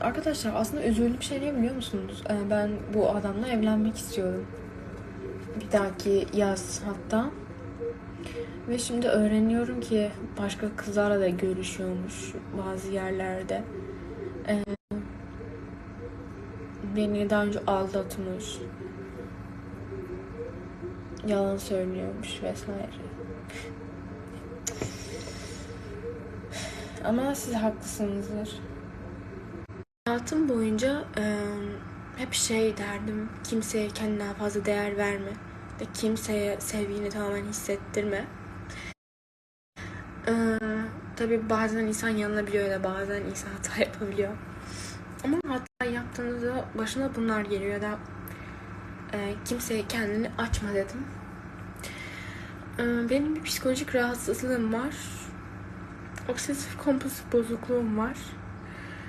Arkadaşlar aslında üzüldüğüm şey ne biliyor musunuz? Ee, ben bu adamla evlenmek istiyorum. Bir dahaki yaz hatta. Ve şimdi öğreniyorum ki başka kızlarla da görüşüyormuş bazı yerlerde. Ee, beni daha önce aldatmış. Yalan söylüyormuş vesaire. Ama siz haklısınızdır. Hayatım boyunca e, hep şey derdim. Kimseye kendine fazla değer verme. Ve kimseye sevgini tamamen hissettirme. E, tabii bazen insan yanılabiliyor ya da bazen insan hata yapabiliyor. Ama hata yaptığınızda başına bunlar geliyor ya da e, kimseye kendini açma dedim. E, benim bir psikolojik rahatsızlığım var. Obsesif kompulsif bozukluğum var.